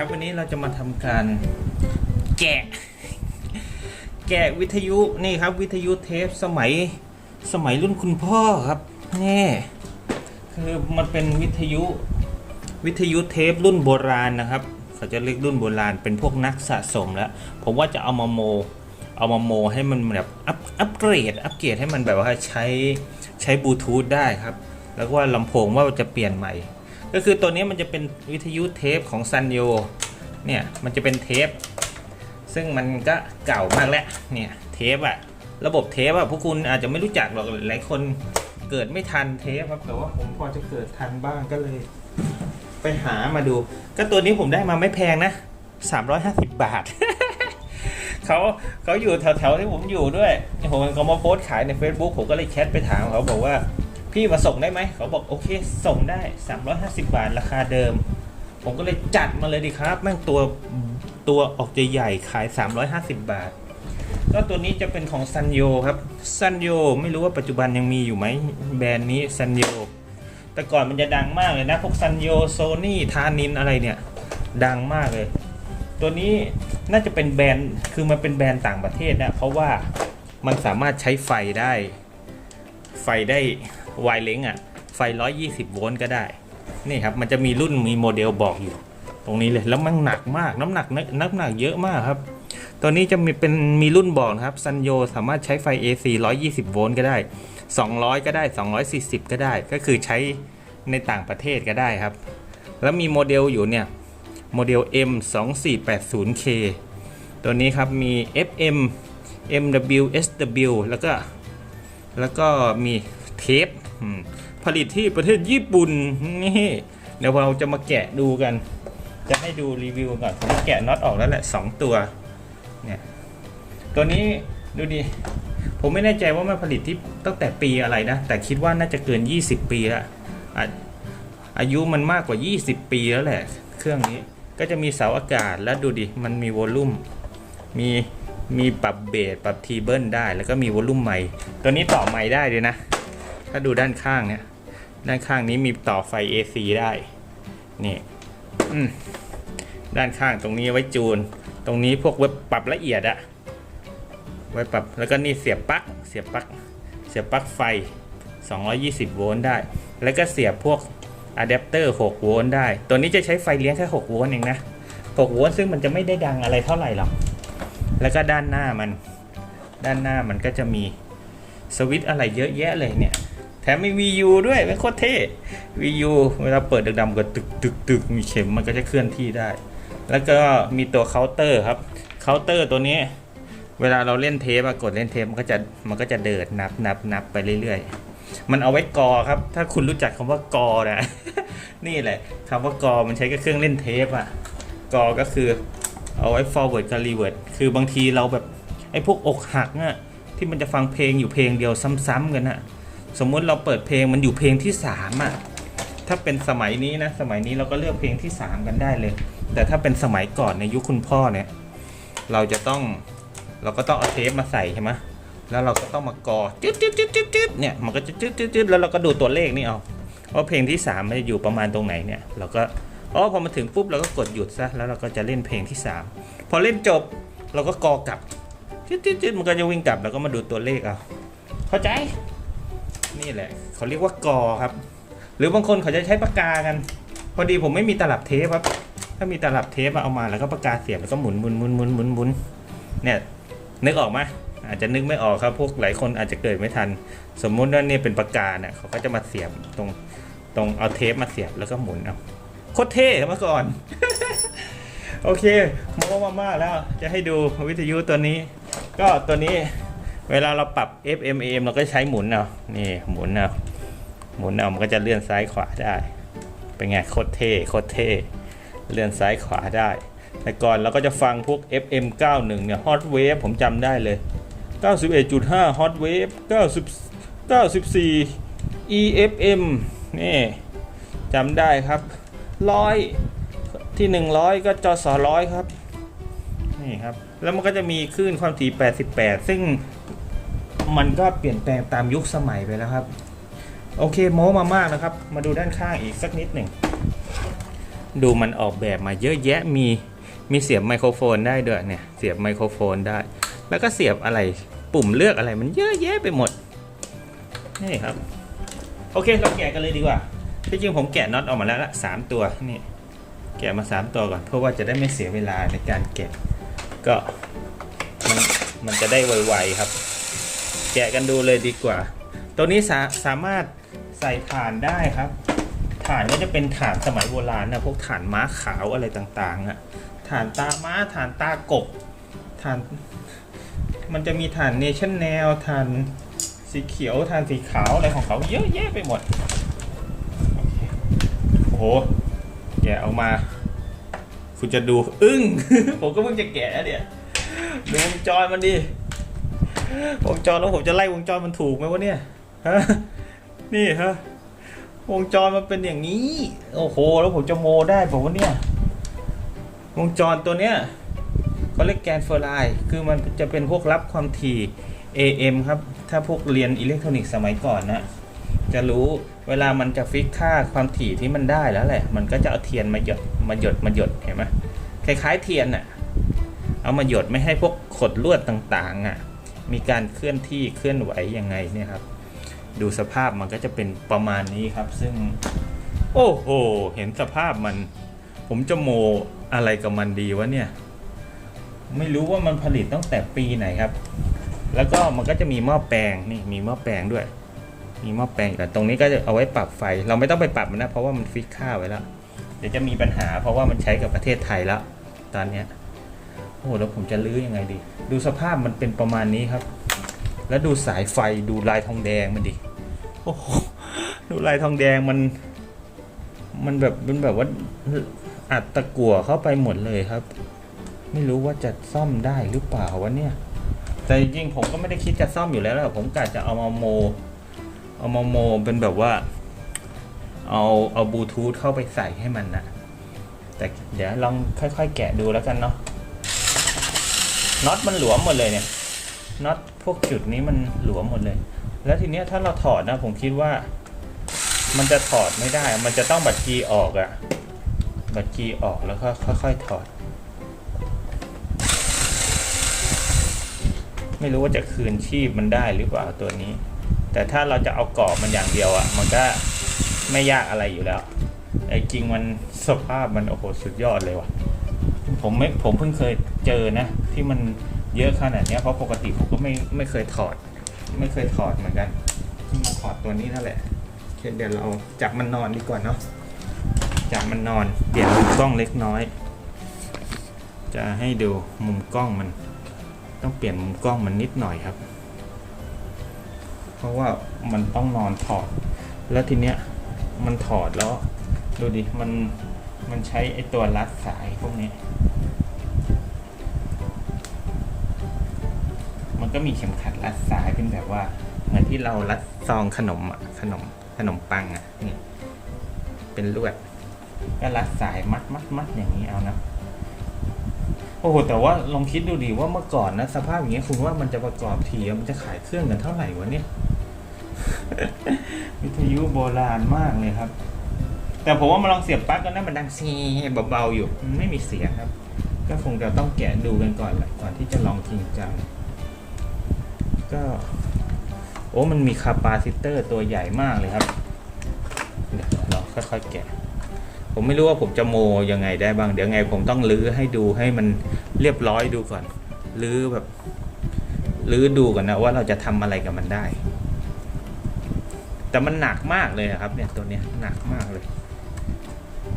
ครับ วันนี้เราจะมาทำการแกะ แกะวิทยุนี่ครับ วิทยุเทปสมัยสมัยรุ่นคุณพ่อครับนี่คือมันเป็นวิทยุวิทยุเทปรุ่นโบราณนะครับ เขาจะเรียกรุ่นโบราณเป็นพวกนักสะสมแล้ว ผมว่าจะเอามาโม เอามาโมให้มันแบบอัพอัพเกรดอัพเกรดให้มันแบบว่าใช้ใช้บลูทูธได้ครับ แล้วก็ลำโพงว่าจะเปลี่ยนใหม่ ก็คือตัวนี้มันจะเป็นวิทยุเทปของซันโยเนี่ยมันจะเป็นเทป ซึ่งมันก็เก่ามากแล้วเนี่ยเทปอะระบบเทปอะพวกคุณอาจจะไม่รู้จักหรอกหลายคนเกิดไม่ทันเทปครับแต่ว่าผมพอจะเกิดทันบ้างก็เลย ไปหามาดู ก็ตัวนี้ผมได้มาไม่แพงนะ 350 บาทเขาเขาอยู่แถวๆที่ผมอยู่ด้วยผมเขามาโพสต์ขายใน Facebook ผมก็เลยแชทไปถามเขาบอกว่า พี่มาส่งได้ไหมเขาบอกโอเค ส่งได้ 350 บาทราคาเดิม ผมก็เลยจัดมาเลยดีครับ แม่งตัวตัวออกใหญ่ๆขาย 350 บาท ก็ตัวนี้จะเป็นของซันโยครับซันโยไม่รู้ว่าปัจจุบันยังมีอยู่ไหมแบรนด์นี้ซันโยแต่ก่อนมันจะดังมากเลยนะ พวกซันโยโซนี่ทานินอะไรเนี่ย ดังมากเลย ตัวนี้น่าจะเป็นแบรนด์คือมันเป็นแบรนด์ต่างประเทศนะเพราะว่ามันสามารถใช้ไฟได้ ฟได้ไวเลงอะ ไฟ 120 โวลต์ก็ได้ นี่ครับ มันจะมีรุ่นมีโมเดลบอกอยู่ ตรงนี้เลย แล้วมันหนักมาก น้ำหนักนน้ำหนักเยอะมากครับ ตัวนี้จะมีเป็นมีรุ่นบอกนะครับ ซันโยสามารถใช้ไฟ AC 120 โวลต์ก็ได้ 200 ก็ได้ 240 ก็ได้ ก็คือใช้ในต่างประเทศก็ได้ครับ แล้วมีโมเดลอยู่เนี่ย โมเดล M 2 4 8 0 K ตัวนี้ครับ มี FM MW SW แล้วก็ แล้วก็มีเทปผลิตที่ประเทศญี่ปุ่นนี่เดี๋ยวเราจะมาแกะดูกัน จะให้ดูรีวิวก่อนผมแกะน็อตออกแล้วแหละ 2 ตัวเนี่ยตัวนี้ดูดิผมไม่แน่ใจว่ามันผลิตที่ตั้งแต่ปีอะไรนะ แต่คิดว่าน่าจะเกิน 20 ปีละอะอายุมันมากกว่า 20 ปีแล้วแหละ เครื่องนี้ก็จะมีเสาอากาศแล้วดูดิ มันมีวอลลุ่มมี มีปรับเบสปรับทีเบิลได้ แล้วก็มีวอลลุ่มไมค์ตัวนี้ต่อไมค์ได้ด้วยนะ ถ้าดูด้านข้างเนี่ย ด้านข้างนี้มีต่อไฟ AC ได้ นี่ด้านข้างตรงนี้ไว้จูน ตรงนี้พวกเว็บปรับละเอียดอะไว้ปรับ แล้วก็นี่เสียบปลั๊ก เสียบปลั๊ก เสียบปลั๊กไฟ 220 โวลต์ได้ แล้วก็เสียบพวกอะแดปเตอร์ 6 โวลต์ได้ ตัวนี้จะใช้ไฟเลี้ยงแค่ 6 โวลต์เองนะ 6 โวลต์ซึ่งมันจะไม่ได้ดังอะไรเท่าไหร่หรอก แล้วก็ด้านหน้ามัน ด้านหน้ามันก็จะมีสวิตอะไรเยอะแยะเลยเนี่ย แถมมี VU ด้วยเป็นโคตรเท่ VU เวลาเปิดดำๆก็ตึกตึกตึกมีเข็มมันก็จะเคลื่อนที่ได้ แล้วก็มีตัวเคาน์เตอร์ครับ เคาน์เตอร์ตัวนี้ เวลาเราเล่นเทปอะกดเล่นเทปมันก็จะมันก็จะเดินนับนับนับไปเรื่อยๆ มันเอาไว้กอครับ ถ้าคุณรู้จักคำว่ากอนะนี่แหละคำว่ากอมันใช้กับเครื่องเล่นเทปอะกอก็คือ เอาไว้ forward กับ reverse คือบางทีเราแบบไอ้พวกอกหักอะที่มันจะฟังเพลงอยู่เพลงเดียวซ้ำๆกันอะสมมุติเราเปิดเพลงมันอยู่เพลงที่สามอะถ้าเป็นสมัยนี้นะสมัยนี้เราก็เลือกเพลงที่สามกันได้เลย แต่ถ้าเป็นสมัยก่อนในยุคคุณพ่อเนี่ยเราจะต้องเราก็ต้องเอาเทปมาใส่ใช่ไหมแล้วเราก็ต้องมากอจึ๊ดจึ๊ดจึ๊ดจึ๊ดจึ๊ดเนี่ยมันก็จะจึ๊ดจึ๊ดจึ๊ดแล้วเราก็ดูตัวเลขนี่เอาว่าเพลงที่สามมันจะอยู่ประมาณตรงไหนเนี่ยเราก็ อ๋อพอมาถึงปุ๊บเราก็กดหยุดซะแล้วเราก็จะเล่นเพลงที่สามพอเล่นจบเราก็กอกลับจึ๊ดจุดจึ๊ดมันก็จะวิ่งกลับแล้วก็มาดูตัวเลขเอาเข้าใจ นี่แหละเขาเรียกว่ากอครับ หรือบางคนเขาจะใช้ปากกากัน พอดีผมไม่มีตลับเทปครับ ถ้ามีตลับเทปเอามาแล้วก็ปากกาเสียบแล้วก็หมุนหมุนหมุนหมุนหมุนหมุนเนี่ยนึกออกไหมอาจจะนึกไม่ออกครับ พวกหลายคนอาจจะเกิดไม่ทัน สมมุติว่านี่เป็นปากกาเนี่ยเขาก็จะมาเสียบตรงตรงเอาเทปมาเสียบแล้วก็หมุนเอา คตรเท่เมื่อก่อน โอเคโม้มากๆแล้วจะให้ดูวิทยุตัวนี้ ก็ตัวนี้เวลาเราปรับ FM AM เราก็ใช้หมุนเอานี่หมุนเอาหมุนเอามันก็จะเลื่อนซ้ายขวาได้ เป็นไงโคตรเท่โคตรเท่เลื่อนซ้ายขวาได้ แต่ก่อนเราก็จะฟังพวก FM 91 เนี่ย Hot Wave ผมจำได้เลย 91.5 Hot Wave 90 94 EFM นี่จำได้ครับ ร้อยที่ 100 ก็จอสอร้อยครับนี่ครับ แล้วมันก็จะมีคลื่นความถี่ 88 ซึ่งมันก็เปลี่ยนแปลงตามยุคสมัยไปแล้วครับ โอเคโม้มามากนะครับ มาดูด้านข้างอีกสักนิดหนึ่ง ดูมันออกแบบมาเยอะแยะมีมีเสียบไมโครโฟนได้ด้วยเนี่ย เสียบไมโครโฟนได้ แล้วก็เสียบอะไรปุ่มเลือกอะไรมันเยอะแยะไปหมด นี่ครับ โอเค เราแกะกันเลยดีกว่า ที่จริงผมแกะน็อตออกมาแล้วละสามตัวนี่แกะมาสามตัวก่อนเพื่อว่าจะได้ไม่เสียเวลาในการแกะก็มันมันจะได้ไวๆครับ แกะกันดูเลยดีกว่า ตัวนี้สาสามารถใส่ถ่านได้ครับถ่านก็จะเป็นถ่านสมัยโบราณนะพวกถ่านม้าขาวอะไรต่างๆอะถ่านตาม้าถ่านตากบถ่าน มันจะมีถ่านเนชั่นแนลถ่านสีเขียวถ่านสีขาวอะไรของเขาเยอะแยะไปหมด โอ้โห แกะออกมา คุณจะดู อึ้ง ผมก็เพิ่งจะแกะเนี่ยดูวงจรมันดิวงจรแล้วผมจะไล่วงจรมันถูกไหมวะเนี่ยฮะนี่ฮะวงจรมันเป็นอย่างนี้ โอ้โห แล้วผมจะโมได้ผมว่าเนี่ยวงจรตัวเนี้ยเขาเรียกแกนเฟอร์ไลน์คือมันจะเป็นพวกรับความถี่ AM ครับ ถ้าพวกเรียนอิเล็กทรอนิกส์สมัยก่อนนะ จะรู้ เวลามันจะฟิกค่าความถี่ที่มันได้แล้วแหละ มันก็จะเอาเทียนมาหยดมาหยดมาหยดเห็นไหมคล้ายๆเทียนน่ะเอามาหยดไม่ให้พวกขดลวดต่างๆอะมีการเคลื่อนที่เคลื่อนไหวยังไงเนี่ยครับ ดูสภาพมันก็จะเป็นประมาณนี้ครับ ซึ่ง โอ้โห เห็นสภาพมัน ผมจะโมอะไรกับมันดีวะเนี่ย ไม่รู้ว่ามันผลิตตั้งแต่ปีไหนครับ แล้วก็มันก็จะมีหม้อแปลงนี่มีหม้อแปลงด้วย มีหม้อแปลงแต่ตรงนี้ก็จะเอาไว้ปรับไฟ เราไม่ต้องไปปรับมันนะ เพราะว่ามันฟิกค่าไว้แล้ว เดี๋ยวจะมีปัญหา เพราะว่ามันใช้กับประเทศไทยแล้ว ตอนเนี้ยโอ้โหแล้วผมจะลื้อยังไงดี ดูสภาพมันเป็นประมาณนี้ครับ แล้วดูสายไฟดูลายทองแดงมันดิโอ้โหดูลายทองแดงมัน มันแบบมันแบบว่าอัดตะกั่วเข้าไปหมดเลยครับ ไม่รู้ว่าจะซ่อมได้หรือเปล่าวะเนี่ยแต่จริงๆผมก็ไม่ได้คิดจะซ่อมอยู่แล้วแหละผมกะจะเอามาโม เอามาโมเป็นแบบว่า เอาเอาบลูทูธเข้าไปใส่ให้มันนะแต่เดี๋ยวลองค่อยๆ แกะดูแล้วกันเนาะน็อตมันหลวมหมดเลยเนี่ยน็อตพวกจุดนี้มันหลวมหมดเลย แล้วทีเนี้ยถ้าเราถอดนะ ผมคิดว่า มันจะถอดไม่ได้ มันจะต้องบัตรกีย์ออกอะบัตรกีย์ออกแล้วก็ค่อย ๆ ถอด ไม่รู้ว่าจะคืนชีพมันได้หรือเปล่าตัวนี้ แต่ถ้าเราจะเอากรอบมันอย่างเดียวอะ่ะ มันก็ไม่ยากอะไรอยู่แล้วไอ้จริงมันสภาพมันโอ้โหสุดยอดเลยว่ะ ผมไม่ผมเพิ่งเคยเจอนะ ที่มันเยอะขนาดนี้เพราะปกติผมก็ไม่ไม่เคยถอด ไม่เคยถอดเหมือนกันมาถอดตัวนี้นั่นแหละเคเดี๋ยวเราจับมันนอนดีกว่าเนาะจับมันนอนเปลี่ยนมุมกล้องเล็กน้อย จะให้ดูมุมกล้องมัน ต้องเปลี่ยนมุมกล้องมันนิดหน่อยครับ เพราะว่ามันต้องนอนถอด แล้วทีเนี้ยมันถอดแล้ว ดูดิ มันมันใช้ไอตัวรัดสายพวกนี้ มันก็มีเข็มขัดรัดสายเป็นแบบว่า เหมือนที่เรารัดซองขนมอะขนมขนมปังอะนี่เป็นลวดก็รัดสายมัดมัดมัดอย่างนี้เอานะโอ้โหแต่ว่าลองคิดดูดิว่าเมื่อก่อนนะ สภาพอย่างเงี้ยคุณว่ามันจะประกอบทีมันจะขายเครื่องกันเท่าไหร่วะเนี่ย วิทยุโบราณมากเลยครับ แต่ผมว่ามาลองเสียบปลั๊กกันนะมันดังซีเบาๆอยู่ไม่มีเสียงครับ ก็คงจะต้องแกะดูกันก่อนแหละก่อนที่จะลองจริงจังก็โอ้มันมีคาปาซิเตอร์ตัวใหญ่มากเลยครับเดี๋ยวเราค่อยๆแกะ ผมไม่รู้ว่าผมจะโมยังไงได้บ้าง เดี๋ยวไงผมต้องลื้อให้ดูให้มันเรียบร้อยดูก่อน ลื้อแบบ ลื้อดูก่อนนะว่าเราจะทำอะไรกับมันได้ แต่มันหนักมากเลยครับ เนี่ยตัวเนี้ยหนักมากเลย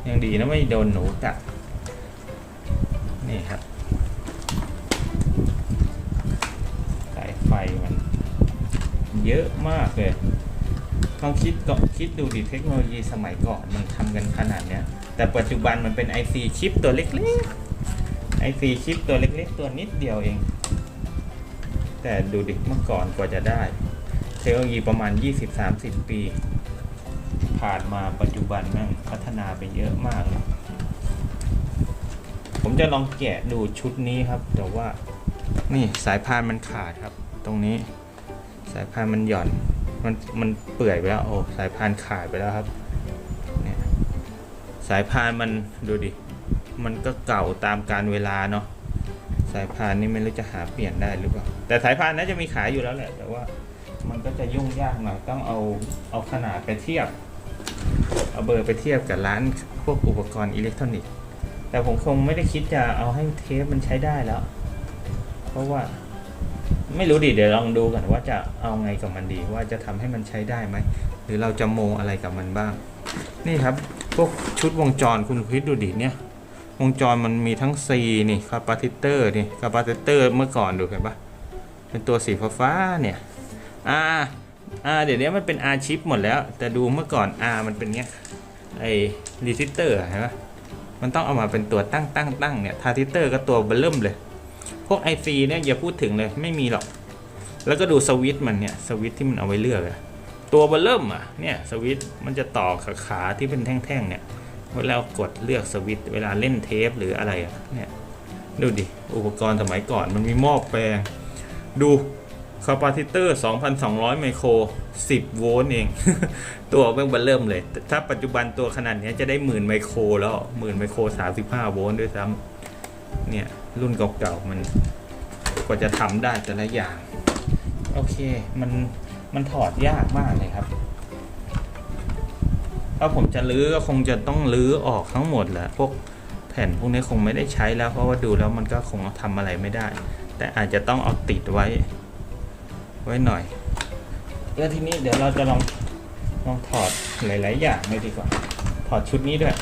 ยังดีนะไม่โดนหนูกัดนี่ครับสายไฟมัน เยอะมากเลยลองคิดก็คิดดูดิเทคโนโลยีสมัยก่อนมันทำกันขนาดเนี้ย แต่ปัจจุบันมันเป็น IC ชิปตัวเล็กๆ IC ชิปตัวเล็กๆ ตัวนิดเดียวเอง แต่ดูดิเมื่อก่อนกว่าจะได้ เทคโนโลยีประมาณ 20-30 ปี ผ่านมาปัจจุบันแม่งพัฒนาไปเยอะมากเลยผมจะลองแกะดูชุดนี้ครับ แต่ว่านี่สายพานมันขาดครับ ตรงนี้ สายพานมันหย่อน มันมันเปื่อยไปแล้วโอ้สายพานขาดไปแล้วครับเนี่ยสสายพานมันดูดิมันก็เก่าตามการเวลาเนาะสายพานนี่ไม่รู้จะหาเปลี่ยนได้หรือเปล่าแต่สายพานน่าจะมีขายอยู่แล้วแหละแต่ว่า มันก็จะยุ่งยากหน่อยต้องเอาเอาขนาดไปเทียบ เอาเบอร์ไปเทียบกับร้านพวกอุปกรณ์อิเล็กทรอนิกส์แต่ผมคงไม่ได้คิดจะเอาให้เทปมันใช้ได้แล้ว เพราะว่าไม่รู้ดิเดี๋ยวลองดูกันว่าจะเอาไงกับมันดี ว่าจะทำให้มันใช้ได้ไหม หรือเราจะโมอะไรกับมันบ้าง นี่ครับ พวกชุดวงจรคุณคิดดูดิเนี่ยวงจรมันมีทั้ง C นี่คาปาซิเตอร์นี่คาปาซิเตอร์เมื่อก่อนดูเห็นปะเป็นตัวสีฟ้าเนี่ย R R เดี๋ยวนี้มันเป็น R ชิปหมดแล้ว แต่ดูเมื่อก่อน R มันเป็นเนี้ยไอรีซิสเตอร์เห็นปะมันต้องเอามาเป็นตัวตั้งตั้งตั้งเนี่ยทาซิสเตอร์ก็ตัวเบลเริ่มเลย พวก IC เนี่ยอย่าพูดถึงเลยไม่มีหรอก แล้วก็ดูสวิตช์มันเนี่ยสวิตช์ที่มันเอาไว้เลือกอะตัวเบลเริ่มอะเนี่ยสวิตช์มันจะต่อขาขาที่เป็นแท่งๆเนี่ยเวลากดเลือกสวิตช์เวลาเล่นเทปหรืออะไรอะเนี่ยดูดิอุปกรณ์สมัยก่อนมันมีหม้อแปลงดู คาปาซิเตอร์ 2,200 ไมโคร 10 โวลต์เอง ตัวเบิ่งบอร์เริ่มเลย ถ้าปัจจุบันตัวขนาดนี้จะได้หมื่นไมโครแล้วหมื่นไมโคร 35 โวลต์ด้วยซ้ำเนี่ย รุ่นเก่าๆ มันกว่าจะทำได้แต่ละอย่าง โอเค มันมันถอดยากมากเลยครับ ถ้าผมจะลื้อก็คงจะต้องลื้อออกทั้งหมดแหละพวกแผ่นพวกนี้คงไม่ได้ใช้แล้วเพราะว่าดูแล้วมันก็คงทำอะไรไม่ได้ แต่อาจจะต้องเอาติดไว้ ไว้หน่อย แล้วทีนี้เดี๋ยวเราจะลองลองถอดหลาย ๆ อย่างเลยดีกว่า ถอดชุดนี้ด้วย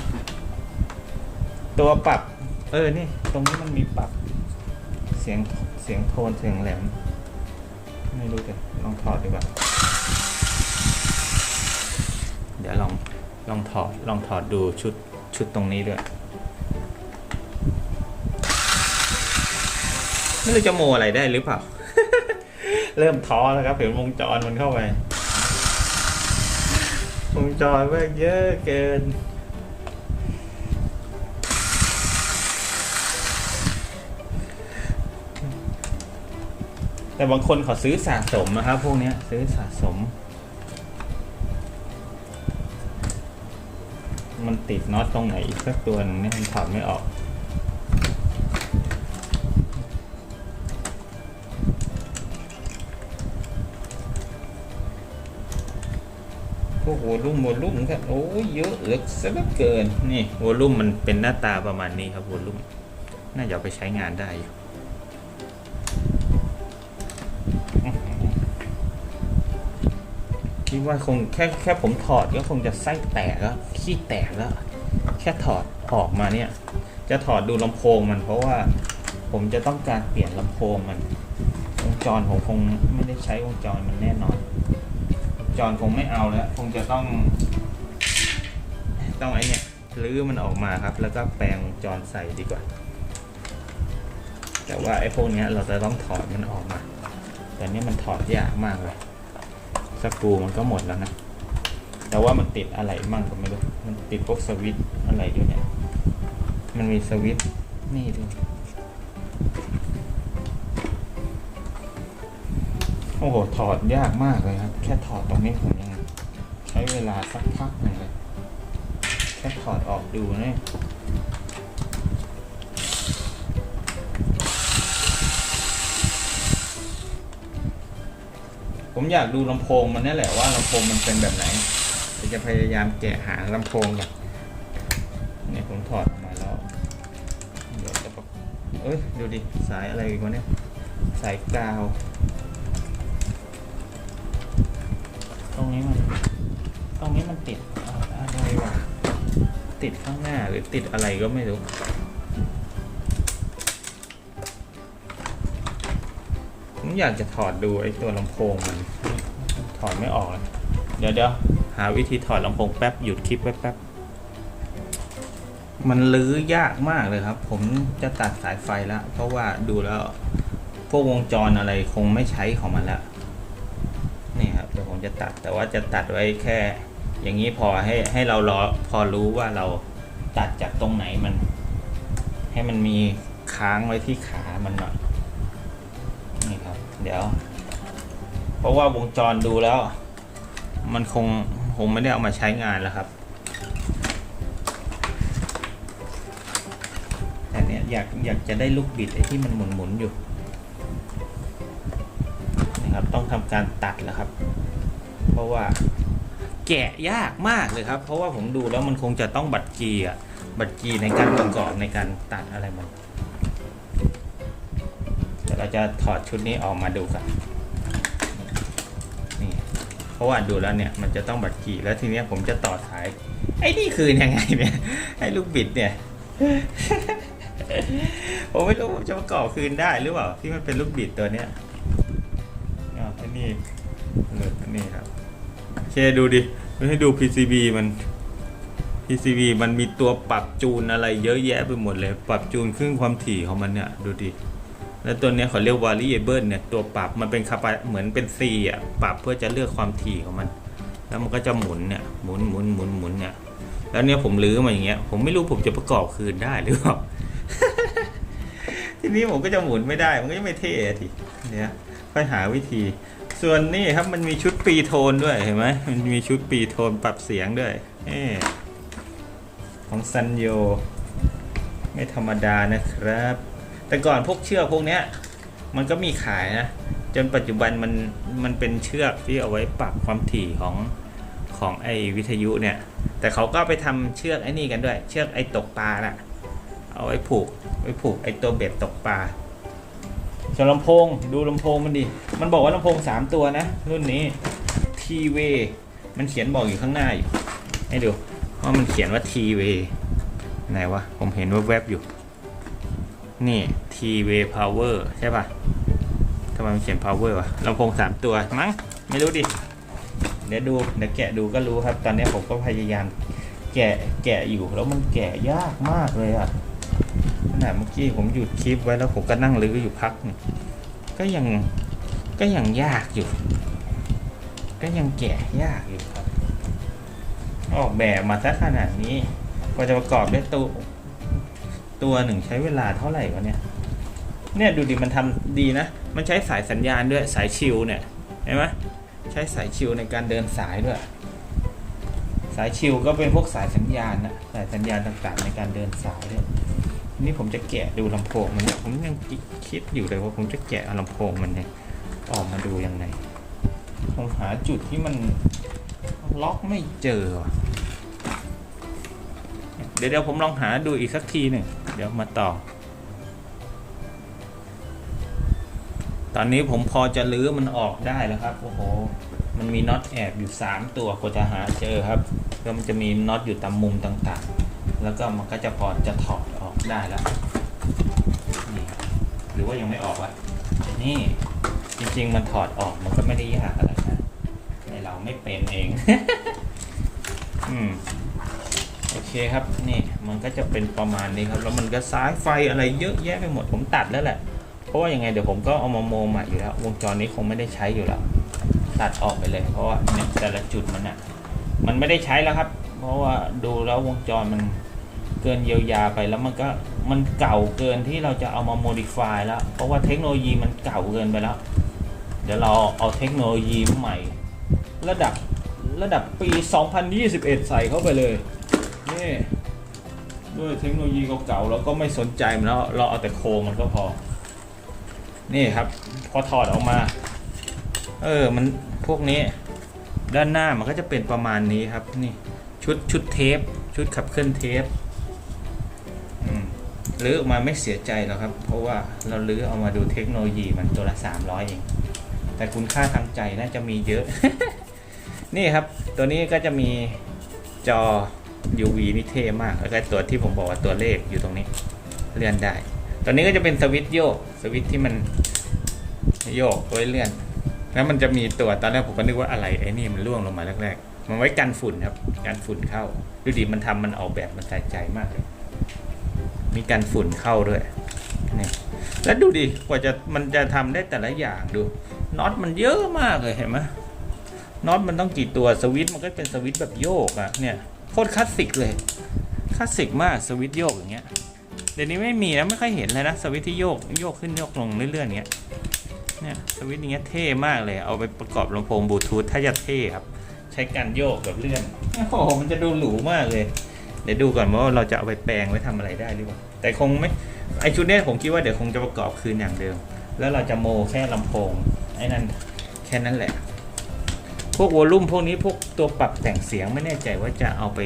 ตัวปรับ เออ นี่ ตรงนี้มันมีปรับ เสียง เสียงโทน เสียงแหลม ไม่รู้แต่ลองถอดดีกว่า เดี๋ยวลอง ลองถอด ลองถอดดูชุด ชุดตรงนี้ด้วย ไม่รู้จะโมอะไรได้หรือเปล่า เริ่มท้อแล้วครับเห็นวงจรมันเข้าไป วงจรแม่งเยอะเกิน แต่บางคนขาซื้อสะสมนะครับ พวกเนี้ยซื้อสะสม มันติดน็อตตรงไหนอีกสักตัวนึงเนี่ยมันถอดไม่ออก วกวอลลุ่มวอลลุ่มครับโอ้เยอะเหลือซะเหลือเกินนี่วอลลุ่มมันเป็นหน้าตาประมาณนี้ครับวอลลุ่มน่าจะไปใช้งานได้อยู่คิดว่าคงแค่แค่ผมถอดก็คงจะไส้แตกแล้วขี้แตกแล้ว แค่ถอดออกมาเนี่ย จะถอดดูลำโพงมันเพราะว่าผมจะต้องการเปลี่ยนลำโพงมัน วงจรผมคงไม่ได้ใช้วงจรมันแน่นอน จอนคงไม่เอาแล้ว คงจะต้อง ต้องไอเนี่ยรื้อมันออกมาครับ แล้วก็แปลงวงจรใส่ดีกว่า แต่ว่าไอ้พวกเนี้ยเราจะต้องถอดมันออกมา แต่นี้มันถอดยากมากเลยสกรูมันก็หมดแล้วนะ แต่ว่ามันติดอะไรมั่งก็ไม่รู้ มันติดพวกสวิตอะไรด้วยเนี่ย มันมีสวิตนี่ด้วย โอ้โห ถอดยากมากเลยครับ แค่ถอดตรงนี้ผมยังใช้เวลาสักพักหนึ่งเลย แค่ถอดออกดูเนี่ยผมอยากดูลำโพงมันนี่แหละว่าลำโพงมันเป็นแบบไหนจะพยายามแกะหาลำโพงก่อนเนี่ยผมถอดออกมาแล้ว เดี๋ยวจะประเอ้ย ดูดิ สายอะไรกวะเนี่ย สายกาว นี้มัน ตรงนี้มันติดอะไรวะติดข้างหน้าหรือติดอะไรก็ไม่รู้ผมอยากจะถอดดูไอ้ตัวลำโพงมัน ถอดไม่ออกเลยเดี๋ยวเดี๋ยวหาวิธีถอดลำโพงแป๊บหยุดคลิปไว้แป๊บมันลื้อยากมากเลยครับ ผมจะตัดสายไฟแล้ว เพราะว่าดูแล้ว พวกวงจรอะไรคงไม่ใช้ของมันแล้ว ดี๋ยวผมจะตัดแต่ว่าจะตัดไว้แค่ อย่างนี้พอให้ให้เรารอพอรู้ว่าเราตัดจากตรงไหนมัน ให้มันมีค้างไว้ที่ขามันหน่อยนี่ครับ เดี๋ยว เพราะว่าวงจรดูแล้ว มันคงคงไม่ได้เอามาใช้งานแล้วครับแต่เนี้ยอยากอยากจะได้ลูกบิดไอ้ที่มันหมุนหมุนอยู่ นะครับ ต้องทำการตัดแล้วครับ เพราะว่าแกะยากมากเลยครับ เพราะว่าผมดูแล้วมันคงจะต้องบัตรจีอะบัตรจีในการประกอบในการตัดอะไรมันเดี๋ยวเราจะถอดชุดนี้ออกมาดูกันนี่เพราะว่าดูแล้วเนี่ยมันจะต้องบัตรจีแล้วทีเนี้ยผมจะต่อสาย ไอ้นี่คืนยังไงเนี่ยไอ้ลูกบิดเนี่ยผมไม่รู้ผมจะประกอบคืนได้หรือเปล่าที่มันเป็นลูกบิดตัวเนี้ย ไอ้นี่หลุดอันนี่ครับโอเคดูดิไม่ให้ดู PCB มัน PCB มันมีตัวปรับจูนอะไรเยอะแยะไปหมดเลย ปรับจูนครึ่งความถี่ของมันเนี่ยดูดิแล้วตัวนี้เขาเรียก variable เนี่ยตัวปรับมันเป็นคาปาเหมือนเป็น C อะปรับเพื่อจะเลือกความถี่ของมัน แล้วมันก็จะหมุนเนี่ยหมุนหมุนหมุนหมุนเนี่ยแล้วเนี่ยผมลื้อมาอย่างเงี้ยผมไม่รู้ผมจะประกอบคืนได้หรือเปล่าทีนี้ผมก็จะหมุนไม่ได้มันก็จะไม่เท่ทีเนี่ย ค่อยหาวิธี ส่วนนี่ครับมันมีชุดปีโทนด้วยเห็นไหมมันมีชุดปีโทนปรับเสียงด้วยเอของซันโยไม่ธรรมดานะครับ แต่ก่อนพวกเชือกพวกเนี้ยมันก็มีขายนะ จนปัจจุบันมันมันเป็นเชือกที่เอาไว้ปรับความถี่ของของไอวิทยุเนี่ย แต่เขาก็ไปทำเชือกไอ้นี่กันด้วย เชือกไอตกปลาน่ะ เอาไว้ผูกไว้ผูกไอตัวเบ็ดตกปลา ส่วนลำโพงดูลำโพงมันดิ มันบอกว่าลำโพง 3 ตัวนะ รุ่นนี้ T-W มันเขียนบอกอยู่ข้างหน้าอยู่ ให้ดูว่ามันเขียนว่า T-W ไหนวะ ผมเห็นว่าแวบๆอยู่ นี่ T-W Power ใช่ปะทำไมมันเขียน Power วะลำโพง 3 ตัวมั้งไม่รู้ดิ เดี๋ยวดูเดี๋ยวแกะดูก็รู้ครับ ตอนนี้ผมก็พยายามแกะแกะอยู่แล้วมันแกะยากมากเลยอะ ขนาดเมื่อกี้ผมหยุดคลิปไว้แล้วผมก็นั่งลื้ออยู่พักก็ยังก็ยังยากอยู่ ก็ยังแกะยากอยู่ครับ ออกแบบมาซะขนาดนี้กว่าจะประกอบได้ตัวตัวหนึ่งใช้เวลาเท่าไหร่วะเนี่ย เนี่ยดูดิมันทำดีนะ มันใช้สายสัญญาณด้วยสายชิวเนี่ยเห็นไหมใช้สายชิวในการเดินสายด้วย สายชิวก็เป็นพวกสายสัญญาณนะสายสัญญาณต่างๆ ในการเดินสายด้วย นี่ผมจะแกะดูลำโพงมันเนี่ยผมยังคิดอยู่เลยว่าผมจะแกะเอาลำโพงมันเนี่ยออกมาดูยังไงผมหาจุดที่มันล็อกไม่เจอว่ะเดี๋ยวเดี๋ยวผมลองหาดูอีกสักทีหนึ่งเดี๋ยวมาต่อ ตอนนี้ผมพอจะลื้อมันออกได้แล้วครับ โอ้โห มันมีน็อตแอบอยู่ 3 ตัวกว่าจะหาเจอครับแล้วมันจะมีน็อตอยู่ตามมุมต่างๆ แล้วก็มันก็จะพอจะถอด ได้แล้วนี่หรือว่ายังไม่ออกวะนี่จริง ๆ มันถอดออกมันก็ไม่ได้ยากอะไรนะในเราไม่เป็นเอง อืมโอเคครับนี่มันก็จะเป็นประมาณนี้ครับ แล้วมันก็สายไฟอะไรเยอะแยะไปหมดผมตัดแล้วแหละ เพราะว่ายังไงเดี๋ยวผมก็เอามาโมใหม่อยู่แล้ว วงจรนี้คงไม่ได้ใช้อยู่แล้วตัดออกไปเลย เพราะว่าแต่ละจุดมันอะ มันไม่ได้ใช้แล้วครับ เพราะว่าดูแล้ววงจรมัน เกินเยียวยาไปแล้วมันก็มันเก่าเกินที่เราจะเอามาโมดิฟายแล้ว เพราะว่าเทคโนโลยีมันเก่าเกินไปแล้ว เดี๋ยวเราเอาเทคโนโลยีใหม่ ระดับระดับปี 2021 ใส่เข้าไปเลยนี่ด้วยเทคโนโลยีเก่าๆเราก็ไม่สนใจมันแล้วเราเอาแต่โครงมันก็พอ นี่ครับ พอถอดออกมา เออมันพวกนี้ด้านหน้ามันก็จะเป็นประมาณนี้ครับนี่ชุดชุดเทป ชุดขับเคลื่อนเทป ลื้อออกมาไม่เสียใจหรอกครับ เพราะว่าเราลื้อเอามาดูเทคโนโลยีมันตัวละ 300 เอง แต่คุณค่าทางใจน่าจะมีเยอะ นี่ครับ ตัวนี้ก็จะมีจอ UV นี่เท่มาก แล้วก็ตัวที่ผมบอกว่าตัวเลขอยู่ตรงนี้ เลื่อนได้ ตัวนี้ก็จะเป็นสวิตช์โยก สวิตช์ที่มันโยกไว้เลื่อน แล้วมันจะมีตัวตอนแรกผมก็นึกว่าอะไรไอ้นี่มันร่วงลงมาแรกๆ มันไว้กันฝุ่นครับ กันฝุ่นเข้า ดูดิมันทำมันออกแบบมันใส่ใจมากเลย มีกันฝุ่นเข้าด้วยนี่แล้วดูดิกว่าจะมันจะทำได้แต่ละอย่างดูน็อตมันเยอะมากเลยเห็นไหมน็อตมันต้องกี่ตัวสวิตช์มันก็เป็นสวิตช์แบบโยกอะเนี่ยโคตรคลาสสิกเลยคลาสสิกมากสวิตช์โยกอย่างเงี้ยเดี๋ยวนี้ไม่มีนะไม่ค่อยเห็นเลยนะสวิตช์ที่โยกโยกขึ้นโยกลงเรื่อยๆอย่างเงี้ยเนี่ยสวิตช์อย่างเงี้ยเท่มากเลยเอาไปประกอบลำโพงบลูทูธถ้าจะเท่ครับ ใช้การโยกแบบเลื่อนโอ้โหมันจะดูหรูมากเลย เดี๋ยวดูก่อนว่าเราจะเอาไปแปลงไว้ทำอะไรได้หรือเปล่าแต่คงไม่ไอชุดเนี้ยผมคิดว่าเดี๋ยวคงจะประกอบคืนอย่างเดิม แล้วเราจะโมแค่ลำโพงไอ้นั่นแค่นั้นแหละ พวกวอลลุ่มพวกนี้พวกตัวปรับแต่งเสียงไม่แน่ใจว่าจะเอาไป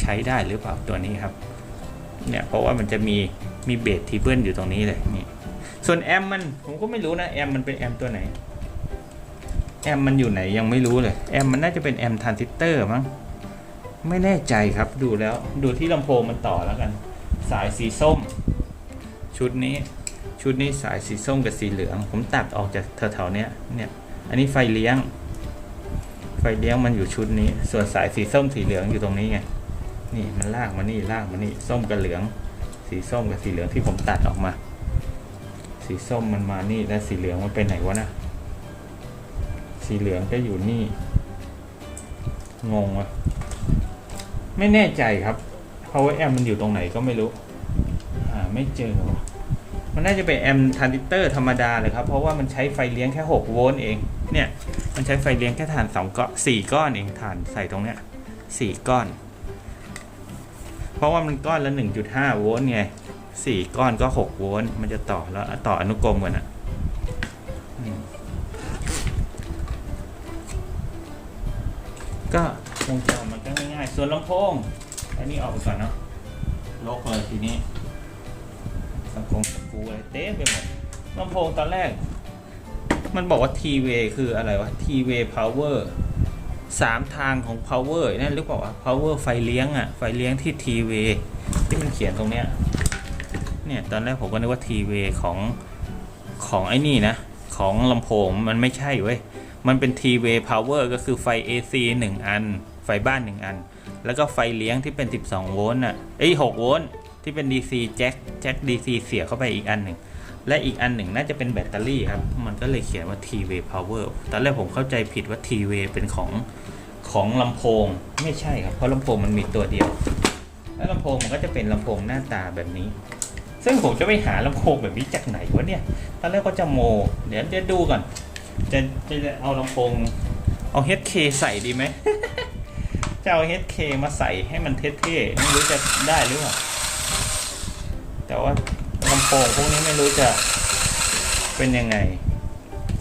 ใช้ได้หรือเปล่าตัวนี้ครับเนี่ยเพราะว่ามันจะมีมีเบสทีเบิลอยู่ตรงนี้เลยนี่ส่วนแอมมันผมก็ไม่รู้นะแอมมันเป็นแอมตัวไหนแอมมันอยู่ไหนยังไม่รู้เลยแอมมันน่าจะเป็นแอมทรานซิสเตอร์มั้ง ไม่แน่ใจครับดูแล้วดูที่ลำโพงมันต่อแล้วกัน สายสีส้ม ชุดนี้ชุดนี้สายสีส้มกับสีเหลือง ผมตัดออกจากแถวๆเนี้ยเนี่ยอันนี้ไฟเลี้ยง ไฟเลี้ยงมันอยู่ชุดนี้ ส่วนสายสีส้มสีเหลืองอยู่ตรงนี้ไงนี่มันลากมานี่ลากมานี่ส้มกับเหลือง สีส้มกับสีเหลืองที่ผมตัดออกมา สีส้มมันมานี่แล้วสีเหลืองมันไปไหนวะนะสีเหลืองก็อยู่นี่งงอะ ไม่แน่ใจครับ power amp มันอยู่ตรงไหนก็ไม่รู้หาไม่เจอวะมันน่าจะเป็นแอมทรานซิสเตอร์ธรรมดาเลยครับ เพราะว่ามันใช้ไฟเลี้ยงแค่6โวลต์เอง เนี่ย มันใช้ไฟเลี้ยงแค่ฐาน2ก้อน4ก้อนเองฐานใส่ตรงเนี้ย4ก้อน เพราะว่ามันก้อนละ 1.5 โวลต์ไง4ก้อนก็ 6 โวลต์ มันจะต่อแล้วต่ออนุกรมกันอะก็วงจร ส่วนลำโพงอันนี้ออกไปก่อนเนาะลกเลยทีนี้สังคมกูอะไรเต็มไปหมดลำโพงตอนแรก มันบอกว่า T-Way คืออะไรวะ T-Way Power สามทางของ Power นั่นหรือเปล่าวะ Power ไฟเลี้ยงอะไฟเลี้ยงที่ T-Way ที่มันเขียนตรงเนี้ยเนี่ยตอนแรกผมก็นึกว่า T-Way ของของไอ้นี่นะ ของลำโพงมันไม่ใช่เว้ย มันเป็น T-Way Power ก็คือไฟ AC 1 อัน ไฟบ้าน 1 อัน แล้วก็ไฟเลี้ยงที่เป็น 12 โวลต์อะเอ้ย6โวลต์ที่เป็น DC แจ็คแจ็ค DC เสียเข้าไปอีกอันหนึ่ง และอีกอันหนึ่งน่าจะเป็นแบตเตอรี่ครับ มันก็เลยเขียนว่า T-Way Power ตอนแรกผมเข้าใจผิดว่า T-Way เป็นของของลำโพงไม่ใช่ครับ เพราะลำโพงมันมีตัวเดียว แล้วลำโพงมันก็จะเป็นลำโพงหน้าตาแบบนี้ ซึ่งผมจะไปหาลำโพงแบบนี้จากไหนวะเนี่ย ตอนแรกก็จะโม เดี๋ยวจะดูก่อน จะจะเอาลำโพงเอา HK ใส่ดีไหม จะเอา HK มาใส่ให้มันเท่ๆ ไม่รู้จะได้หรือเปล่า แต่ว่าลำโพงพวกนี้ไม่รู้จะเป็นยังไง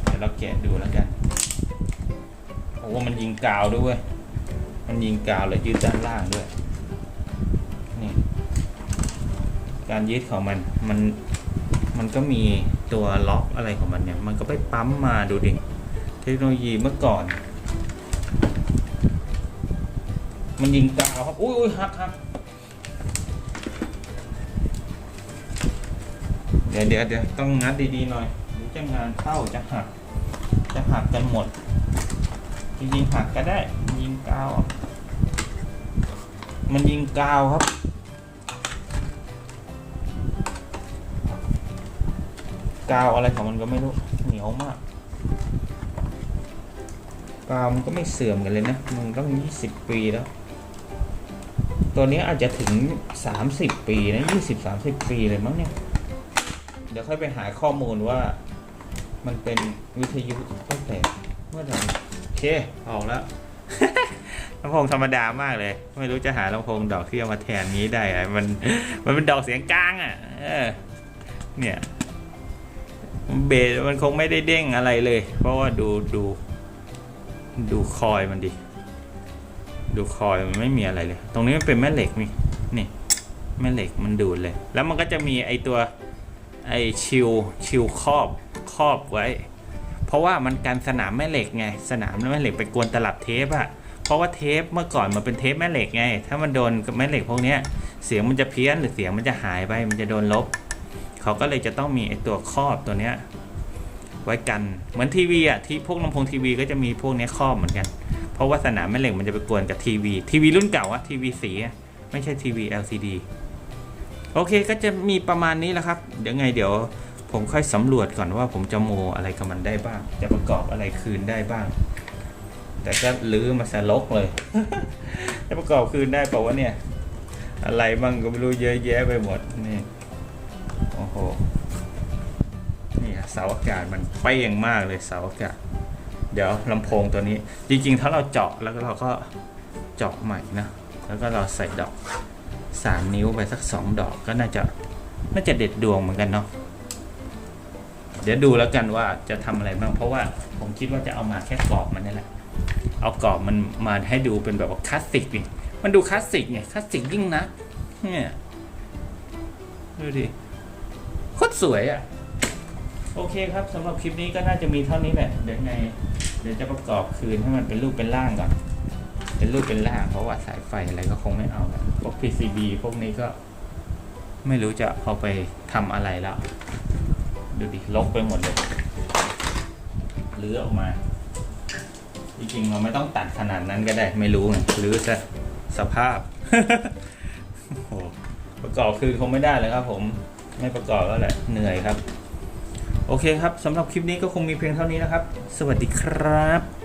เดี๋ยวเราแกะดูแล้วกัน โอ้มันยิงกาวด้วย มันยิงกาวแล้วยืดด้านล่างด้วย นี่ การยึดของมัน มัน มันก็มีตัวล็อกอะไรของมันเนี่ย มันก็ไปปั๊มมาดูดิ เทคโนโลยีเมื่อก่อน มันยิงกาวครับ อุ้ยอุ้ยหักหักเดี๋ยวเดี๋ยวเดี๋ยวต้องงัดดีๆหน่อยเดี๋ยวจะงานเข้าจะหัก จะหักกันหมด จริงๆหักก็ได้ ยิงกาว มันยิงกาวครับกาวอะไรของมันก็ไม่รู้เหนียวมากกาวมันก็ไม่เสื่อมกันเลยนะ มันต้อง 20 ปีแล้ว ตัวนี้อาจจะถึง 30 ปีนะ20 30 ปีเลยมั้งเนี่ย เดี๋ยวค่อยไปหาข้อมูลว่ามันเป็นวิทยุตั้งแต่เมื่อไหร่โอเค ออกแล้วลำโพงธรรมดามากเลย ไม่รู้จะหาลำโพงดอกที่เอามาแทนนี้ได้อะมันมันเป็นดอกเสียงกลางอะเเนี่ยเบสมันคงไม่ได้เด้งอะไรเลย เพราะว่าดูดู ดูคอยมันดิ ดูคอยมันไม่มีอะไรเลย ตรงนี้มันเป็นแม่เหล็กนี่นี่แม่เหล็กมันดูดเลย แล้วมันก็จะมีไอตัวไอชิวชิวครอบครอบไว้ เพราะว่ามันกันสนามแม่เหล็กไง สนามแม่เหล็กไปกวนตลับเทปอะเพราะว่าเทปเมื่อก่อนมันเป็นเทปแม่เหล็กไง ถ้ามันโดนแม่เหล็กพวกนี้เสียงมันจะเพี้ยนหรือเสียงมันจะหายไป มันจะโดนลบ เขาก็เลยจะต้องมีไอตัวครอบตัวเนี้ยไว้กัน เหมือนทีวีอะที่พวกลำโพงทีวีก็จะมีพวกเนี้ยครอบเหมือนกัน ราะว่าสนามแม่เหล็กมันจะไปกวนกับทีวีทีวีรุ่นเก่าอะทีวีสีอะไม่ใช่ทีวี LCD โอเคก็จะมีประมาณนี้แหละครับ เดี๋ยวไงเดี๋ยวผมค่อยสำรวจก่อนว่าผมจะโมอะไรกับมันได้บ้าง จะประกอบอะไรคืนได้บ้าง แต่ก็ลื้อมาสลกเลย จะประกอบคืนได้เปล่าวะเนี่ย อะไรบ้างก็ไม่รู้เยอะแยะไปหมดนี่โอ้โหนี่อะเสาอากาศมันเป้งมากเลยเสาอากาศ เดี๋ยวลำโพงตัวนี้ จริง ๆ ถ้าเราเจาะแล้วเราก็เจาะใหม่นะ แล้วก็เราใส่ดอกสามนิ้วไปสักสองดอกก็น่าจะน่าจะเด็ดดวงเหมือนกันเนาะเดี๋ยวดูแล้วกันว่าจะทำอะไรบ้างเพราะว่าผมคิดว่าจะเอามาแค่กรอบมันนี่แหละ เอากรอบมันมาให้ดูเป็นแบบว่าคลาสสิกนี่มันดูคลาสสิกไงคลาสสิกยิ่งนะเนี่ยดูดิโคตรสวยอะ่ะ โอเคครับสำหรับคลิปนี้ก็น่าจะมีเท่านี้แหละเดี๋ยวไงเดี๋ยวจะประกอบคืนให้มันเป็นรูปเป็นร่างก่อน เป็นรูปเป็นร่าง เพราะว่าสายไฟอะไรก็คงไม่เอาแล้วพวก PCB พวกนี้ก็ไม่รู้จะเอาไปทำอะไรแล้ว ดูดิลกไปหมดเลยรื้อออกมา จริงๆเราไม่ต้องตัดขนาดนั้นก็ได้ ไม่รู้ไงรื้อซะสภาพประกอบคืนคงไม่ได้เลยครับผมไม่ประกอบแล้วแหละเหนื่อยครับ โอเคครับสำหรับคลิปนี้ก็คงมีเพียงเท่านี้นะครับ สวัสดีครับ